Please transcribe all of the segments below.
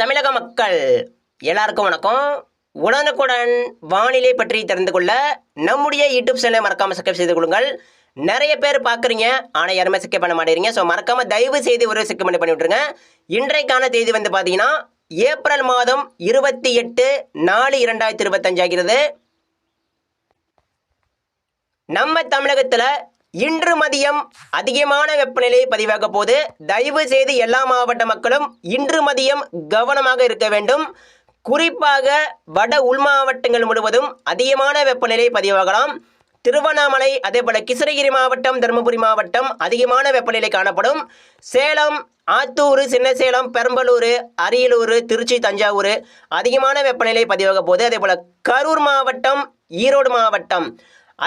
தமிழக மக்கள் எல்லாருக்கும் வணக்கம். உடனுக்குடன் வானிலை பற்றி தெரிந்து கொள்ள நம்முடைய யூடியூப் சேனலை மறக்காமல் சப்ஸ்கிரைப் செய்து கொள்ளுங்கள். நிறைய பேர் பார்க்குறீங்க ஆனால் யாருமே சப்ஸ்கிரைப் பண்ண மாட்டேறீங்க ஸோ மறக்காமல் தயவு செய்து ஒரு சப்ஸ்கிரைப் பண்ணி பண்ணி விட்ருங்க இன்றைக்கான தேதி வந்து பார்த்தீங்கன்னா ஏப்ரல் மாதம் இருபத்தி எட்டு நாலு இரண்டாயிரத்தி இருபத்தஞ்சு ஆகிறது. நம்ம தமிழகத்தில் இன்று மதியம் அதிகமான வெப்பநிலை பதிவாக போது தயவு செய்து எல்லா மாவட்ட மக்களும் இன்று மதியம் கவனமாக இருக்க வேண்டும். குறிப்பாக வட உள் மாவட்டங்கள் முழுவதும் அதிகமான வெப்பநிலை பதிவாகலாம். திருவண்ணாமலை அதேபோல கிருஷ்ணகிரி மாவட்டம் தருமபுரி மாவட்டம் அதிகமான வெப்பநிலை காணப்படும். சேலம் ஆத்தூர் சின்ன சேலம் பெரம்பலூர் அரியலூர் திருச்சி தஞ்சாவூர் அதிகமான வெப்பநிலை பதிவாக போகுது அதே போல் கரூர் மாவட்டம் ஈரோடு மாவட்டம்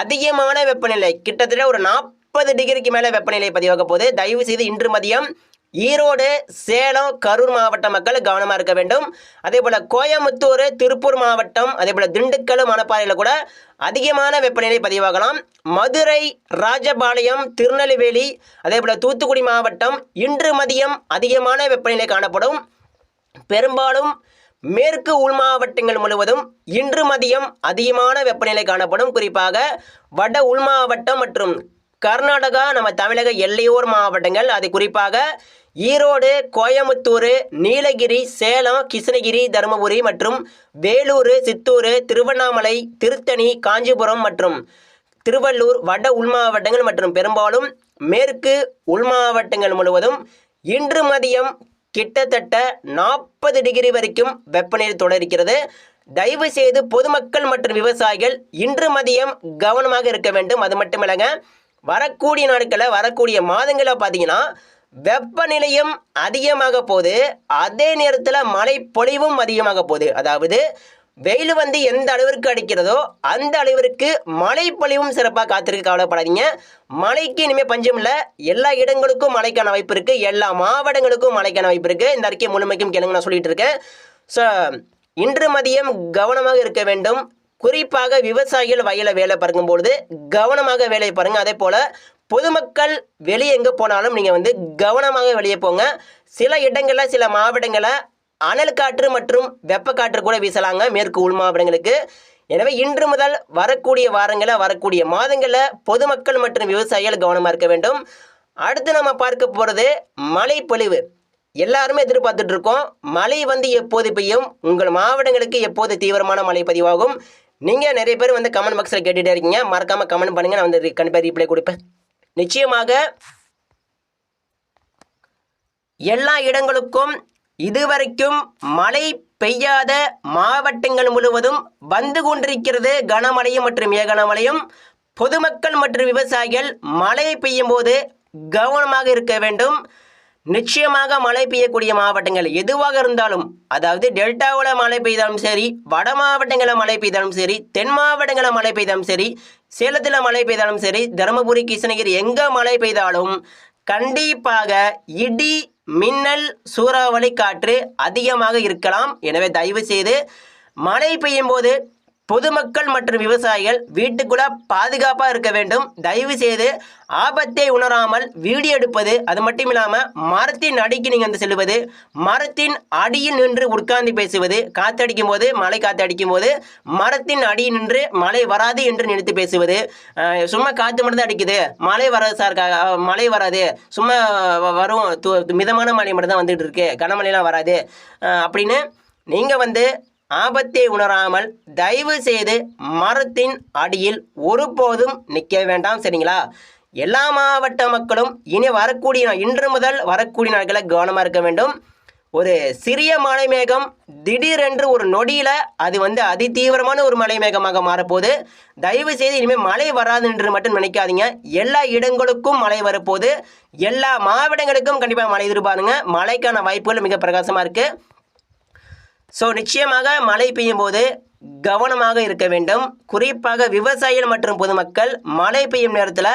அதிகமான வெப்பநிலை. கிட்டத்தட்ட ஒரு நாற்பது டிகிரிக்கு மேலே வெப்பநிலை பதிவாக போது தயவு செய்து இன்று மதியம் ஈரோடு சேலம் கரூர் மாவட்ட மக்கள் கவனமாக இருக்க வேண்டும். அதே போல் கோயம்புத்தூர் திருப்பூர் மாவட்டம் அதே போல் திண்டுக்கல் மணப்பாறையில் கூட அதிகமான வெப்பநிலை பதிவாகலாம். மதுரை ராஜபாளையம் திருநெல்வேலி அதே போல் தூத்துக்குடி மாவட்டம் இன்று மதியம் அதிகமான வெப்பநிலை காணப்படும். பெரும்பாலும் மேற்கு உள் மாவட்டங்கள் முழுவதும் இன்று மதியம் அதிகமான வெப்பநிலை காணப்படும். குறிப்பாக வட உள் மாவட்டம் மற்றும் கர்நாடகா நம்ம தமிழக எல்லையோர் மாவட்டங்கள். அது குறிப்பாக ஈரோடு கோயமுத்தூர் நீலகிரி சேலம் கிருஷ்ணகிரி தருமபுரி மற்றும் வேலூர் சித்தூர் திருவண்ணாமலை திருத்தணி காஞ்சிபுரம் மற்றும் திருவள்ளூர் வட உள் மாவட்டங்கள் மற்றும் பெரும்பாலும் மேற்கு உள் மாவட்டங்கள் முழுவதும் இன்று மதியம் கிட்டத்தட்ட நாற்பது டிகிரி வரைக்கும் வெப்பநிலை தொடர்கிறது. தயவு செய்து பொதுமக்கள் மற்றும் விவசாயிகள் இன்று மதியம் கவனமாக இருக்க வேண்டும். அது மட்டும் இல்லைங்க வரக்கூடிய நாட்களில் வரக்கூடிய மாதங்களில் பார்த்தீங்கன்னா வெப்பநிலையும் அதிகமாக போகுது. அதே நேரத்தில் மழை பொழிவும் அதிகமாக போகுது. அதாவது வெயில் வந்து எந்த அளவிற்கு அடிக்கிறதோ அந்த அளவிற்கு மழை பொழிவும் சிறப்பாக காத்திருக்கு கவலைப்படாதீங்க. மழைக்கு இனிமேல் பஞ்சம் இல்லை. எல்லா இடங்களுக்கும் மழைக்கான வாய்ப்பு இருக்குது எல்லா மாவட்டங்களுக்கும் மழைக்கான வாய்ப்பு இருக்குது இந்த அறிக்கை முழுமைக்கும் கேளுங்க நான் சொல்லிட்டு இருக்கேன். ஸோ இன்று மதியம் கவனமாக இருக்க வேண்டும். குறிப்பாக விவசாயிகள் வயலை வேலை பார்க்கும்பொழுது கவனமாக வேலையை பாருங்க அதே போல் பொதுமக்கள் வெளியே எங்கே போனாலும் நீங்கள் வந்து கவனமாக வெளியே போங்க. சில இடங்களில் சில மாவட்டங்களில் அனல் காற்று மற்றும் வெப்பக்காற்று கூட வீசலாங்க மேற்கு உள் மாவட்டங்களுக்கு. எனவே இன்று முதல் வரக்கூடிய வாரங்களில் வரக்கூடிய மாதங்களில் பொதுமக்கள் மற்றும் விவசாயிகள் கவனமாக இருக்க வேண்டும். அடுத்து நம்ம பார்க்க போகிறது மழை பொழிவு எல்லாருமே எதிர்பார்த்துட்டு இருக்கோம். மழை வந்து எப்போது பெய்யும்? உங்கள் மாவட்டங்களுக்கு எப்போது தீவிரமான மழை பதிவாகும்? நீங்கள் நிறைய பேர் வந்து கமெண்ட் பாக்ஸில் கேட்டுகிட்டே இருக்கீங்க. மறக்காமல் கமெண்ட் பண்ணுங்கள் நான் வந்து கண்டிப்பாக ரீப்ளை கொடுப்பேன். நிச்சயமாக எல்லா இடங்களுக்கும் இதுவரைக்கும் மழை பெய்யாத மாவட்டங்கள் முழுவதும் வந்து கொண்டிருக்கிறது கனமழையும் மற்றும் ஏகனமழையும். கனமழையும் பொதுமக்கள் மற்றும் விவசாயிகள் மழை பெய்யும் போது கவனமாக இருக்க வேண்டும். நிச்சயமாக மழை பெய்யக்கூடிய மாவட்டங்கள் எதுவாக இருந்தாலும் அதாவது டெல்டாவில் மழை பெய்தாலும் சரி வட மாவட்டங்களில் மழை பெய்தாலும் சரி தென் மாவட்டங்களில் மழை பெய்தாலும் சரி சேலத்தில் மழை பெய்தாலும் சரி தருமபுரி கிருஷ்ணகிரி எங்கே மழை பெய்தாலும் கண்டிப்பாக இடி மின்னல் சூறாவளி காற்று அதிகமாக இருக்கலாம். எனவே தயவு செய்து மழை பெய்யும் போது பொதுமக்கள் மற்றும் விவசாயிகள் வீட்டுக்குள்ள பாதுகாப்பாக இருக்க வேண்டும். தயவு செய்து ஆபத்தை உணராமல் வீடியோ எடுப்பது அது மட்டும் இல்லாமல் மரத்தின் அடிக்கு நீங்கள் வந்து செல்வது மரத்தின் அடியில் நின்று உட்கார்ந்து பேசுவது காத்தடிக்கும் போது மழை காத்தடிக்கும் போது மரத்தின் அடியில் நின்று மழை வராது என்று நினைத்து பேசுவது. சும்மா காற்று மட்டும் தான் அடிக்குது. மழை வராது சார் மழை வராது. சும்மா வரும். மிதமான மழை மட்டும் தான் வந்துட்டு இருக்கு. கனமழைலாம் வராது. அப்படின்னு நீங்கள் வந்து ஆபத்தை உணராமல் தயவு செய்து மரத்தின் அடியில் ஒருபோதும் நிற்க வேண்டாம் சரிங்களா? எல்லா மாவட்ட மக்களும் இனி வரக்கூடிய நா- இன்று முதல் வரக்கூடிய நாட்களில் கவனமாக இருக்க வேண்டும். ஒரு சிறிய மழை மேகம் திடீரென்று ஒரு நொடியில் அது வந்து அதி தீவிரமான ஒரு மழை மேகமாக மாறப்போகுது. தயவு செய்து இனிமேல் மழை வராது என்று மட்டும் நினைக்காதீங்க. எல்லா இடங்களுக்கும் மழை வரப்போகுது. எல்லா மாவட்டங்களுக்கும் கண்டிப்பாக மழை எதிர்பாருங்க. மழைக்கான வாய்ப்புகள் மிக பிரகாசமாக இருக்குது ஸோ நிச்சயமாக மழை பெய்யும் போது கவனமாக இருக்க வேண்டும். குறிப்பாக விவசாயிகள் மற்றும் பொதுமக்கள் மழை பெய்யும் நேரத்தில்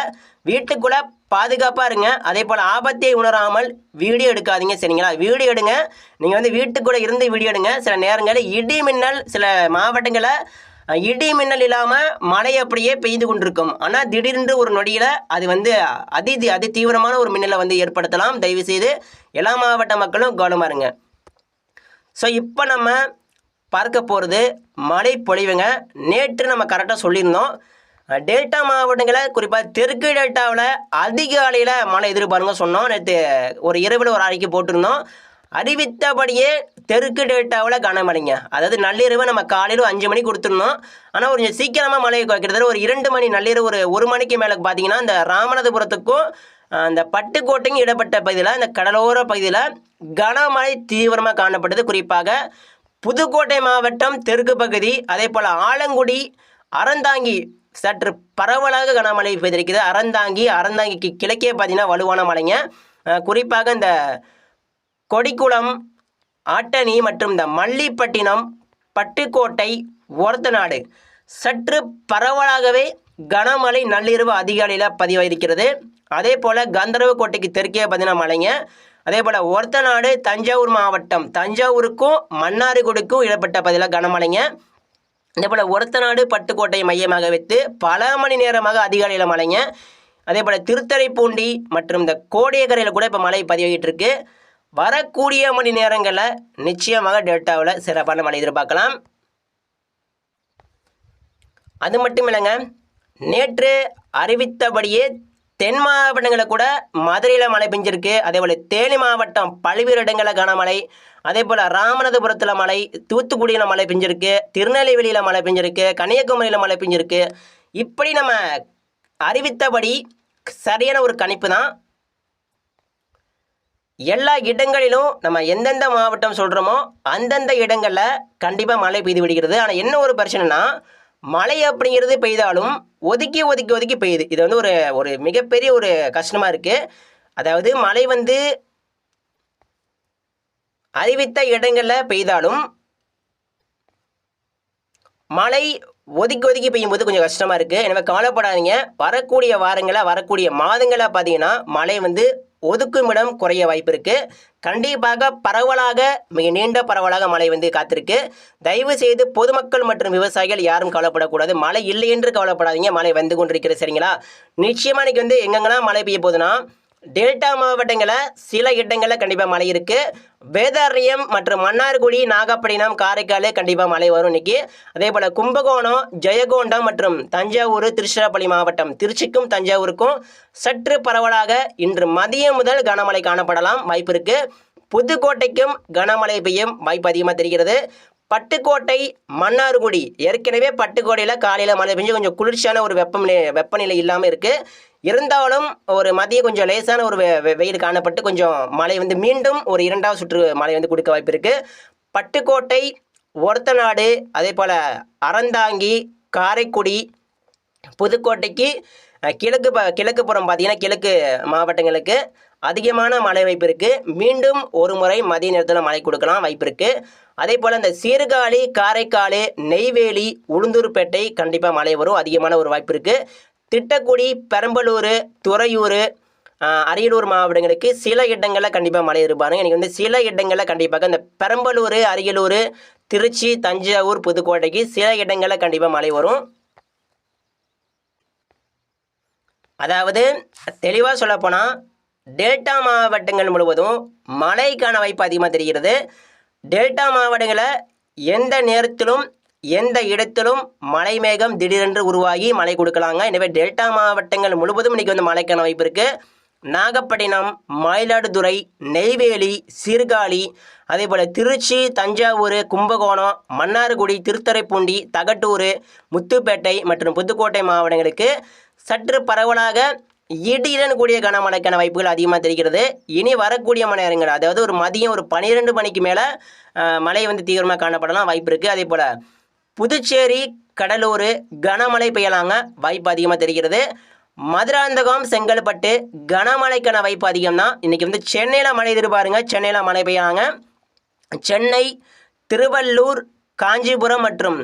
வீட்டுக்குள்ளே பாதுகாப்பாக இருங்க. அதே போல் ஆபத்தை உணராமல் வீடியோ எடுக்காதீங்க சரிங்களா? வீடியோ எடுங்க. நீங்கள் வந்து வீட்டுக்குள்ளே இருந்து வீடியோ எடுங்க. சில நேரங்களில் இடி மின்னல் சில மாவட்டங்களில் இடி மின்னல் இல்லாமல் மழை அப்படியே பெய்து கொண்டிருக்கும். ஆனால் திடீர்னு ஒரு நொடியில் அது வந்து அதி அதி தீவிரமான ஒரு மின்னலை வந்து ஏற்படுத்தலாம். தயவுசெய்து எல்லா மாவட்ட மக்களும் கவனமாக இருங்க. ஸோ இப்போ நம்ம பார்க்க போகிறது மழை பொழிவுங்க. நேற்று நம்ம கரெக்டாக சொல்லியிருந்தோம். டெல்டா மாவட்டங்களை குறிப்பாக தெற்கு டெல்டாவில் அதிகாலையில் மழை எதிர்பாருங்க சொன்னோம். நேற்று ஒரு இரவில் ஒரு அறைக்கு போட்டிருந்தோம். அறிவித்தபடியே தெற்கு டெல்டாவில் கனமழைங்க. அதாவது நள்ளிரவு நம்ம காலையில் அஞ்சு மணிக்கு கொடுத்துருந்தோம். ஆனால் கொஞ்சம் சீக்கிரமாக மழை கிட்டத்தட்ட ஒரு இரண்டு மணி நள்ளிரவு ஒரு ஒரு மணிக்கு மேலே பார்த்தீங்கன்னா இந்த ராமநாதபுரத்துக்கும் அந்த பட்டுக்கோட்டைக்கு இடப்பட்ட பகுதியில் இந்த கடலோர பகுதியில் கனமழை தீவிரமாக காணப்பட்டது. குறிப்பாக புதுக்கோட்டை மாவட்டம் தெற்கு பகுதி அதே போல் ஆலங்குடி அறந்தாங்கி சற்று பரவலாக கனமழை பெய்திருக்கிறது. அறந்தாங்கி அறந்தாங்கிக்கு கிழக்கே பார்த்தீங்கன்னா வலுவான மழைங்க. குறிப்பாக இந்த கொடிக்குளம் ஆட்டணி மற்றும் இந்த மல்லிப்பட்டினம் பட்டுக்கோட்டை ஒரத்தநாடு சற்று பரவலாகவே கனமழை நள்ளிரவு அதிகாலையில் பதிவாயிருக்கிறது. அதே போல் கந்தரவக்கோட்டைக்கு தெற்கே பார்த்தீங்கன்னா மலைங்க. அதே போல் ஒரத்தநாடு தஞ்சாவூர் மாவட்டம். தஞ்சாவூருக்கும் மன்னார்குடிக்கும் இடப்பட்ட பதிலாக கனமழைங்க. அதே போல் ஒரத்தநாடு பட்டுக்கோட்டையை மையமாக வைத்து பல மணி நேரமாக அதிகாலையில் மழைங்க. அதே போல் திருத்தறைப்பூண்டி மற்றும் இந்த கோடியக்கரையில் கூட இப்போ மழை பதிவாகிட்டு இருக்கு வரக்கூடிய மணி நேரங்களில் நிச்சயமாக டெல்டாவில் சிறப்பான மழை எதிர்பார்க்கலாம். அது மட்டும் இல்லைங்க. நேற்று அறிவித்தபடியே தென் மாவட்டங்களில் கூட மதுரையில் மழை பெஞ்சிருக்கு. அதே போல் தேனி மாவட்டம் பல்வேறு இடங்களில் கனமழை அதே போல் ராமநாதபுரத்தில் மழை தூத்துக்குடியில் மழை பெஞ்சிருக்கு. திருநெல்வேலியில் மழை பெஞ்சிருக்கு. கன்னியாகுமரியில் மழை பெஞ்சிருக்கு. இப்படி நம்ம அறிவித்தபடி சரியான ஒரு கணிப்பு தான். எல்லா இடங்களிலும் நம்ம எந்தெந்த மாவட்டம் சொல்கிறோமோ அந்தந்த இடங்களில் கண்டிப்பாக மழை பெய்து விடுகிறது. ஆனால் என்ன ஒரு பிரச்சனைனா மழை அப்படிங்கிறது பெய்தாலும் ஒதுக்கி ஒதுக்கி ஒதுக்கி பெய்யுது. இது வந்து ஒரு ஒரு மிகப்பெரிய ஒரு கஷ்டமாக இருக்குது அதாவது மழை வந்து அறிவித்த இடங்களில் பெய்தாலும் மழை ஒதுக்கி ஒதுக்கி பெய்யும்போது கொஞ்சம் கஷ்டமாக இருக்குது எனவே கவலைப்படாதீங்க. வரக்கூடிய வாரங்களில் வரக்கூடிய மாதங்களை பார்த்தீங்கன்னா மழை வந்து ஒதுக்குமிடம் குறைய வாய்ப்பு இருக்குது கண்டிப்பாக பரவலாக மிக நீண்ட பரவலாக மழை வந்து காத்திருக்கு. தயவு செய்து பொதுமக்கள் மற்றும் விவசாயிகள் யாரும் கவலைப்படக்கூடாது. மழை இல்லை என்று கவலைப்படாதீங்க. மழை வந்து கொண்டிருக்கிறது சரிங்களா? நிச்சயமாக இன்னைக்கு வந்து எங்கெங்கெல்லாம் மழை பெய்ய போகுதுன்னா டெல்டா மாவட்டங்களில் சில இடங்களில் கண்டிப்பாக மழை இருக்குது வேதாரியம் மற்றும் மன்னார்குடி நாகப்பட்டினம் காரைக்கால் கண்டிப்பாக மழை வரும் இன்னைக்கு. அதே போல் கும்பகோணம் ஜெயகோண்டம் மற்றும் தஞ்சாவூர் திருச்சிராப்பள்ளி மாவட்டம் திருச்சிக்கும் தஞ்சாவூருக்கும் சற்று பரவலாக இன்று மதியம் முதல் கனமழை காணப்படலாம். வாய்ப்பு இருக்குது புதுக்கோட்டைக்கும் கனமழை பெய்யும் வாய்ப்பு அதிகமாக தெரிகிறது. பட்டுக்கோட்டை மன்னார்குடி. ஏற்கனவே பட்டுக்கோட்டையில் காலையில் மழை பெஞ்சு கொஞ்சம் குளிர்ச்சியான ஒரு வெப்பநிலை வெப்பநிலை இல்லாமல் இருக்குது இருந்தாலும் ஒரு மதியம் கொஞ்சம் லேசான ஒரு வெ- வெ- வெயில் காணப்பட்டு கொஞ்சம் மழை வந்து மீண்டும் ஒரு இரண்டாவது சுற்று மழை வந்து கொடுக்க வாய்ப்பு இருக்குது பட்டுக்கோட்டை ஒரத்தநாடு அதே போல் அறந்தாங்கி காரைக்குடி புதுக்கோட்டைக்கு கிழக்கு ப கிழக்கு புறம் பார்த்திங்கன்னா கிழக்கு மாவட்டங்களுக்கு அதிகமான மழை வாய்ப்பு இருக்குது மீண்டும் ஒரு முறை மதிய நேரத்தில் மழை கொடுக்கலாம் வாய்ப்பு இருக்குது அதே போல் இந்த சீர்காழி காரைக்கால் நெய்வேலி உளுந்தூர்பேட்டை கண்டிப்பாக மழை வரும். அதிகமான ஒரு வாய்ப்பு இருக்குது திட்டக்குடி பெரம்பலூர் துறையூர் அரியலூர் மாவட்டங்களுக்கு சில இடங்களில் கண்டிப்பாக மழை இருப்பாருங்க எனக்கு வந்து சில இடங்களில் கண்டிப்பாக இந்த பெரம்பலூர் அரியலூர் திருச்சி தஞ்சாவூர் புதுக்கோட்டைக்கு சில இடங்களில் கண்டிப்பாக மழை வரும். அதாவது தெளிவாக சொல்லப்போனால் டெல்டா மாவட்டங்கள் முழுவதும் மழைக்கான வாய்ப்பு அதிகமாக தெரிகிறது. டெல்டா மாவட்டங்களில் எந்த நேரத்திலும் எந்த இடத்திலும் மழை மேகம் திடீரென்று உருவாகி மழை கொடுக்கலாங்க. எனவே டெல்டா மாவட்டங்கள் முழுவதும் இன்றைக்கி வந்து மழைக்கான வாய்ப்பு இருக்குது நாகப்பட்டினம் மயிலாடுதுறை நெய்வேலி சீர்காழி அதே போல் திருச்சி தஞ்சாவூர் கும்பகோணம் மன்னார்குடி திருத்துறைப்பூண்டி தகட்டூர் முத்துப்பேட்டை மற்றும் புதுக்கோட்டை மாவட்டங்களுக்கு சற்று பரவலாக இடியுடன் கூடிய கனமழைக்கான வாய்ப்புகள் அதிகமாக தெரிகிறது. இனி வரக்கூடிய மணி நேரங்கள் அதாவது ஒரு மதியம் ஒரு பன்னிரெண்டு மணிக்கு மேலே மழை வந்து தீவிரமாக காணப்படலாம் வாய்ப்பு இருக்குது அதே போல் புதுச்சேரி கடலூர் கனமழை பெய்யலாங்க வாய்ப்பு அதிகமாக தெரிகிறது. மதுராந்தகம் செங்கல்பட்டு கனமழைக்கான வாய்ப்பு அதிகம் தான் இன்றைக்கி வந்து சென்னையில் மழை எதிர்பாருங்க சென்னையில் மழை பெய்யலாங்க. சென்னை திருவள்ளூர் காஞ்சிபுரம் மற்றும்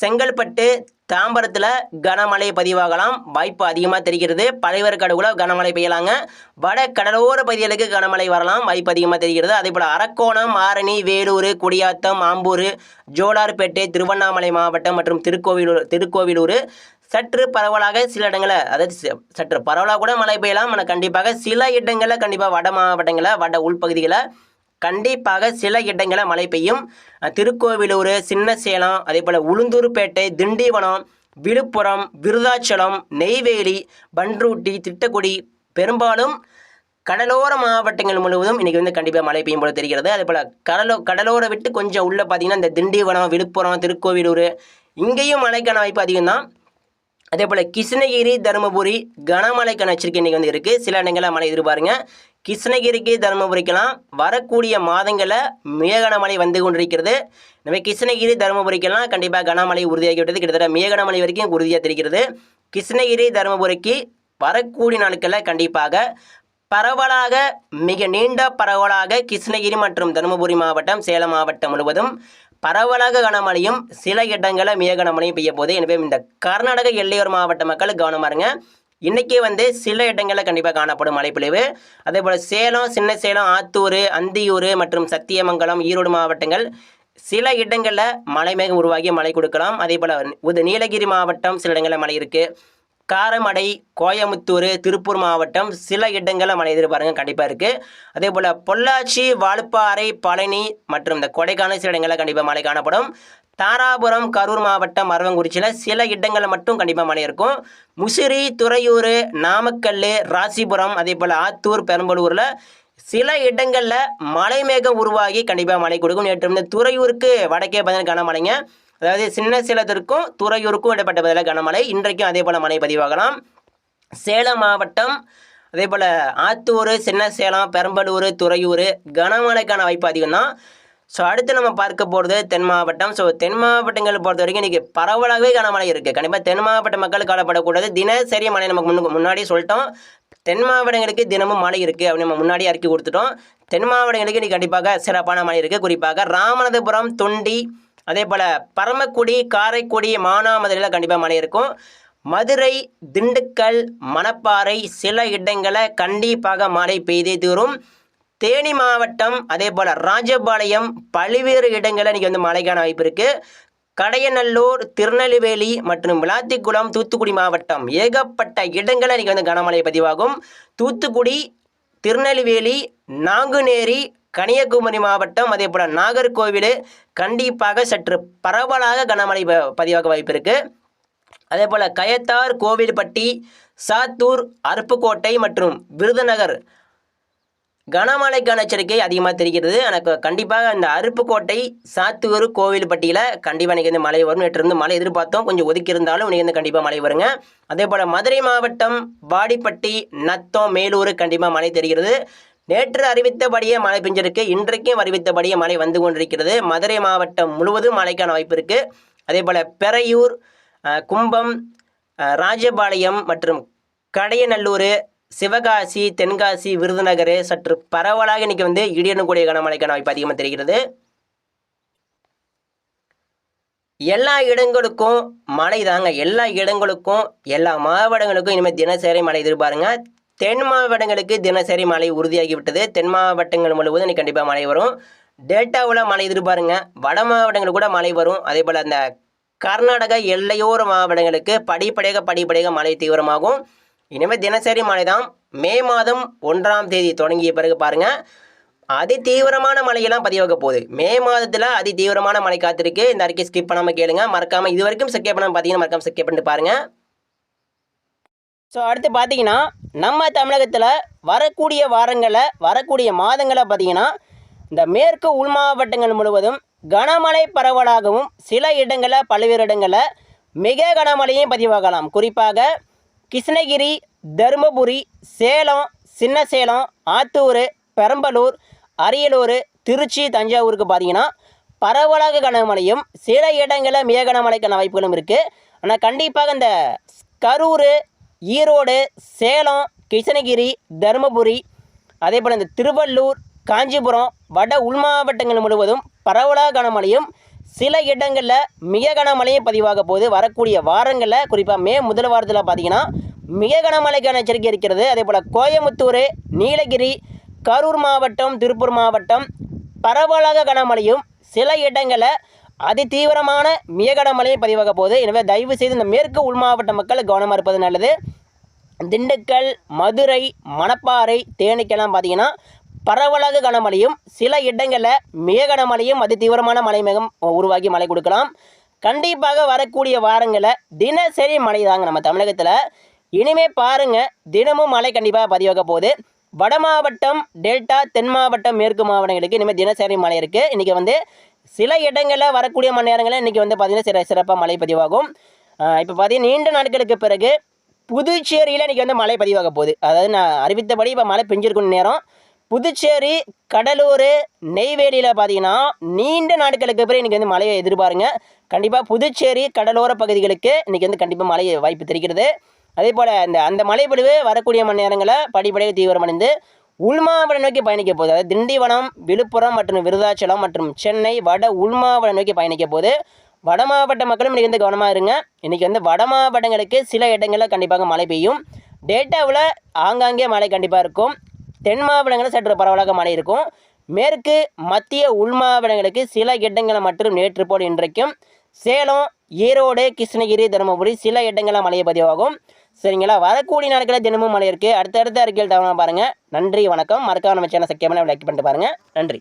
செங்கல்பட்டு தாம்பரத்தில் கனமழை பதிவாகலாம். வாய்ப்பு அதிகமாக தெரிகிறது. பழையவர்காடு கூட கனமழை பெய்யலாங்க. வட கடலோர பகுதிகளுக்கு கனமழை வரலாம். வாய்ப்பு அதிகமாக தெரிகிறது. அதே போல் அரக்கோணம் ஆரணி வேலூர் குடியாத்தம் ஆம்பூர் ஜோலார்பேட்டை திருவண்ணாமலை மாவட்டம் மற்றும் திருக்கோவிலூர் திருக்கோவிலூர். சற்று பரவலாக சில இடங்களில் அதாவது ச- சற்று பரவலாக கூட மழை பெய்யலாம். ஆனால் கண்டிப்பாக சில இடங்களில் கண்டிப்பாக வட மாவட்டங்களில் வட உள்பகுதிகளில் கண்டிப்பாக சில இடங்களில் மழை பெய்யும். திருக்கோவிலூர் சின்ன சேலம் அதே போல் உளுந்தூர்பேட்டை திண்டிவனம் விழுப்புரம் விருதாச்சலம் நெய்வேலி பன்ருட்டி திட்டக்குடி பெரும்பாலும் கடலோர மாவட்டங்கள் முழுவதும் இன்றைக்கி வந்து கண்டிப்பாக மழை பெய்யும் போல தெரிகிறது. அதே போல் கடலோ கடலோர விட்டு கொஞ்சம் உள்ளே பார்த்தீங்கன்னா இந்த திண்டிவனம் விழுப்புரம் திருக்கோவிலூர் இங்கேயும் மழைக்கான வாய்ப்பு அதிகம் தான் அதே போல் கிருஷ்ணகிரி தருமபுரி கனமழைக்கான எச்சரிக்கை இன்றைக்கி வந்து இருக்குது சில இடங்களில் மழை எதிர்பாருங்க. கிருஷ்ணகிரிக்கு தருமபுரிக்கெல்லாம் வரக்கூடிய மாதங்களில் மிக கனமழை வந்து கொண்டிருக்கிறது. நம்ம கிருஷ்ணகிரி தருமபுரிக்கெல்லாம் கண்டிப்பாக கனமழை உறுதியாகிவிட்டது. கிட்டத்தட்ட மிக கனமழை வரைக்கும் உறுதியாக தெரிகிறது. கிருஷ்ணகிரி தருமபுரிக்கு வரக்கூடிய நாட்களில் கண்டிப்பாக பரவலாக மிக நீண்ட பரவலாக கிருஷ்ணகிரி மற்றும் தருமபுரி மாவட்டம் சேலம் மாவட்டம் முழுவதும் பரவலாக கனமழையும் சில இடங்களில் மிக கனமழையும் பெய்ய போகுது. எனவே இந்த கர்நாடக எல்லையோர் மாவட்ட மக்கள் கவனமா இருங்க. இன்றைக்கி வந்து சில இடங்களில் கண்டிப்பாக காணப்படும் மழைப்பொழிவு. அதே போல் சேலம் சின்ன சேலம் ஆத்தூர் அந்தியூர் மற்றும் சத்தியமங்கலம் ஈரோடு மாவட்டங்கள் சில இடங்களில் மழை மேகம் உருவாகி மழை கொடுக்கலாம். அதே போல் நீலகிரி மாவட்டம் சில இடங்களில் மழை இருக்குது காரமடை கோயமுத்தூர் திருப்பூர் மாவட்டம் சில இடங்களில் மழை எதிர்பாருங்க கண்டிப்பாக இருக்குது அதே போல் பொள்ளாச்சி வால்பாறை பழனி மற்றும் இந்த கொடைக்கானல் சில இடங்களில் கண்டிப்பாக மழை காணப்படும். தாராபுரம் கரூர் மாவட்டம் மரவங்குறிச்சியில் சில இடங்களில் மட்டும் கண்டிப்பாக மழை இருக்கும். முசிறி துறையூர் நாமக்கல் ராசிபுரம் அதே போல் ஆத்தூர் பெரம்பலூரில் சில இடங்களில் மழை மேகம் உருவாகி கண்டிப்பாக மழை கொடுக்கும். நேற்று வந்து துறையூருக்கு வடக்கே பார்த்தீங்கன்னா கனமழைங்க அதாவது சின்ன சேலத்திற்கும் துறையூருக்கும் இடப்பட்ட பதிலாக கனமழை. இன்றைக்கும் அதே போல் மழை பதிவாகலாம். சேலம் மாவட்டம் அதே போல் ஆத்தூர் சின்ன சேலம் பெரம்பலூர் துறையூர் கனமழைக்கான வாய்ப்பு அதிகம் தான் ஸோ அடுத்து நம்ம பார்க்க போகிறது தென் மாவட்டம். ஸோ தென் மாவட்டங்கள் பொறுத்த வரைக்கும் இன்றைக்கி பரவலாகவே கனமழை இருக்குது கண்டிப்பாக தென் மாவட்ட மக்கள் காலப்படக்கூடாது தினசரி மழை நமக்கு முன்னுக்கு முன்னாடி சொல்லிட்டோம். தென் மாவட்டங்களுக்கு தினமும் மழை இருக்குது அப்படின்னு நம்ம முன்னாடி அறிக்கை கொடுத்துட்டோம். தென் மாவட்டங்களுக்கு இன்றைக்கி கண்டிப்பாக சிறப்பான மழை இருக்குது குறிப்பாக ராமநாதபுரம் தொண்டி அதே போல் பரமக்குடி காரைக்குடி மானாமதுரையில் கண்டிப்பாக மழை இருக்கும். மதுரை திண்டுக்கல் மணப்பாறை சில இடங்களில் கண்டிப்பாக மழை பெய்தே தீரும். தேனி மாவட்டம் அதே போல் ராஜபாளையம் பல்வேறு இடங்களில் இன்றைக்கி வந்து மழைக்கான வாய்ப்பு இருக்குது கடையநல்லூர் திருநெல்வேலி மற்றும் விளாத்திக்குளம் தூத்துக்குடி மாவட்டம் ஏகப்பட்ட இடங்களில் இன்றைக்கி வந்து கனமழை பதிவாகும். தூத்துக்குடி திருநெல்வேலி நாங்குநேரி கன்னியாகுமரி மாவட்டம் அதே போல் நாகர்கோவில் கண்டிப்பாக சற்று பரவலாக கனமழை ப- பதிவாக வாய்ப்பு இருக்குது அதே போல் கயத்தார் கோவில்பட்டி சாத்தூர் அருப்புக்கோட்டை மற்றும் விருதுநகர் கனமழைக்கான எச்சரிக்கை அதிகமாக தெரிகிறது. எனக்கு கண்டிப்பாக இந்த அருப்புக்கோட்டை சாத்தூர் கோவில்பட்டியில் கண்டிப்பாக இன்றைக்கி வந்து மழை வரும். நேற்று இருந்து மழை எதிர்பார்த்தோம். கொஞ்சம் ஒதுக்கி இருந்தாலும் இன்றைக்கி வந்து கண்டிப்பாக மழை வருங்க. அதே போல் மதுரை மாவட்டம் வாடிப்பட்டி நத்தம் மேலூர் கண்டிப்பாக மழை தெரிகிறது. நேற்று அறிவித்தபடியே மழை பெஞ்சிருக்கு. இன்றைக்கும் அறிவித்தபடியே மழை வந்து கொண்டிருக்கிறது. மதுரை மாவட்டம் முழுவதும் மழைக்கான வாய்ப்பு இருக்குது அதே போல் பெரையூர் கும்பம் ராஜபாளையம் மற்றும் கடையநல்லூர் சிவகாசி தென்காசி விருதுநகர் சற்று பரவலாக இன்னைக்கு வந்து இடியுடன் கூடிய கனமழைக்கான வாய்ப்பு அதிகமாக தெரிகிறது. எல்லா இடங்களுக்கும் மழை தாங்க எல்லா இடங்களுக்கும் எல்லா மாவட்டங்களுக்கும் இனிமேல் தினசரி மழை எதிர்பாருங்க. தென் மாவட்டங்களுக்கு தினசரி மழை உறுதியாகி விட்டது தென் மாவட்டங்கள் முழுவதும் கண்டிப்பாக மழை வரும். டேட்டாவில் மழை எதிர்பாருங்க. வட மாவட்டங்களுக்கு கூட மழை வரும். அதே போல் அந்த கர்நாடகா எல்லையோர மாவட்டங்களுக்கு படிப்படியாக படிப்படியாக மழை தீவிரமாகும். இனிமேல் தினசரி மழை தான். மே மாதம் ஒன்றாம் தேதி தொடங்கிய பிறகு பாருங்கள் அதி தீவிரமான மழையெல்லாம் பதிவாக போகுது. மே மாதத்தில் அதி தீவிரமான மழை காத்திருக்கு. இந்த அறிக்கை ஸ்கிப் பண்ணாமல் கேளுங்க. மறக்காமல் இது வரைக்கும் ஸ்கிப் பண்ணாமல் பார்த்தீங்கன்னா மறக்காம ஸ்கிப் பண்ணிட்டு பாருங்கள் ஸோ அடுத்து பார்த்தீங்கன்னா நம்ம தமிழகத்தில் வரக்கூடிய வாரங்களில் வரக்கூடிய மாதங்களில் பார்த்தீங்கன்னா இந்த மேற்கு உள் மாவட்டங்கள் முழுவதும் கனமழை பரவலாகவும் சில இடங்களில் பல்வேறு இடங்களில் மிக கனமழையும் பதிவாகலாம். குறிப்பாக கிருஷ்ணகிரி தருமபுரி சேலம் சின்ன சேலம் ஆத்தூர் பெரம்பலூர் அரியலூர் திருச்சி தஞ்சாவூருக்கு பார்த்தீங்கன்னா பரவலாக கனமழையும் சில இடங்களில் மிக கனமழைக்கான வாய்ப்புகளும் இருக்குது ஆனால் கண்டிப்பாக இந்த கரூர் ஈரோடு சேலம் கிருஷ்ணகிரி தருமபுரி அதே போல் இந்த திருவள்ளூர் காஞ்சிபுரம் வட உள் மாவட்டங்கள் முழுவதும் பரவலாக கனமழையும் சில இடங்களில் மிக கனமழையும் பதிவாக போகுது. வரக்கூடிய வாரங்களில் குறிப்பாக மே முதல் வாரத்தில் பார்த்தீங்கன்னா மிக கனமழைக்கான எச்சரிக்கை இருக்கிறது. அதே போல் கோயமுத்தூர் நீலகிரி கரூர் மாவட்டம் திருப்பூர் மாவட்டம் பரவலாக கனமழையும் சில இடங்களில் அதி தீவிரமான மிக பதிவாக போகுது. எனவே தயவு செய்து இந்த மேற்கு உள் மாவட்ட மக்கள் கவனமாக இருப்பது நல்லது. திண்டுக்கல் மதுரை மணப்பாறை தேனிக்கெல்லாம் பார்த்தீங்கன்னா பரவலாக கனமழையும் சில இடங்களில் மிக கனமழையும் அதி தீவிரமான மழை மேகம் உருவாக்கி மழை கொடுக்கலாம். கண்டிப்பாக வரக்கூடிய வாரங்களில் தினசரி மழை தாங்க நம்ம தமிழகத்தில். இனிமே பாருங்கள் தினமும் மழை கண்டிப்பாக பதிவாக போகுது. வட மாவட்டம் டெல்டா தென் மாவட்டம் மேற்கு மாவட்டங்களுக்கு இனிமேல் தினசரி மழை இருக்குது இன்றைக்கி வந்து சில இடங்களில் வரக்கூடிய மணி நேரங்களில் இன்றைக்கி வந்து பார்த்திங்கன்னா சிற சிறப்பாக மழை பதிவாகும். இப்போ பார்த்தீங்கன்னா நீண்ட நாட்களுக்கு பிறகு புதுச்சேரியில் இன்றைக்கி வந்து மழை பதிவாக போகுது. அதாவது நான் அறிவித்தபடி இப்போ மழை பெஞ்சிருக்கும் நேரம். புதுச்சேரி கடலூர் நெய்வேலியில் பார்த்தீங்கன்னா நீண்ட நாட்களுக்கு பிறகு இன்றைக்கி வந்து மழையை எதிர்பாருங்க. கண்டிப்பாக புதுச்சேரி கடலோர பகுதிகளுக்கு இன்றைக்கி வந்து கண்டிப்பாக மழை வாய்ப்பு தெரிகிறது. அதே போல் இந்த அந்த மழைப்பொழிவு வரக்கூடிய மணி நேரங்களில் படிப்படியாக தீவிரமடைந்து உள் மாவட்டம் நோக்கி பயணிக்க போகுது. அதாவது திண்டிவனம் விழுப்புரம் மற்றும் விருதாச்சலம் மற்றும் சென்னை வட உள் மாவட்டம் நோக்கி பயணிக்க போகுது. வட மாவட்ட மக்களும் இன்றைக்கி வந்து கவனமாக இருங்க. இன்றைக்கி வந்து வட மாவட்டங்களுக்கு சில இடங்களில் கண்டிப்பாக மழை பெய்யும். டேட்டாவில் ஆங்காங்கே மழை கண்டிப்பாக இருக்கும். தென் மாவட்டங்களில் சற்று பரவலாக மழை இருக்கும். மேற்கு மத்திய உள் மாவட்டங்களுக்கு சில இடங்களில் மற்றும் நேற்று போல் இன்றைக்கும் சேலம் ஈரோடு கிருஷ்ணகிரி தருமபுரி சில இடங்களில் மழையை பதிவாகும். சரிங்களா? வரக்கூடிய நாட்களில் தினமும் மழை இருக்குது அடுத்தடுத்த அறிக்கையில் தவறாக பாருங்கள் நன்றி வணக்கம். மறக்காம நம்ம சேனல் சக்கியமான லைக் பண்ணிட்டு பாருங்கள் நன்றி.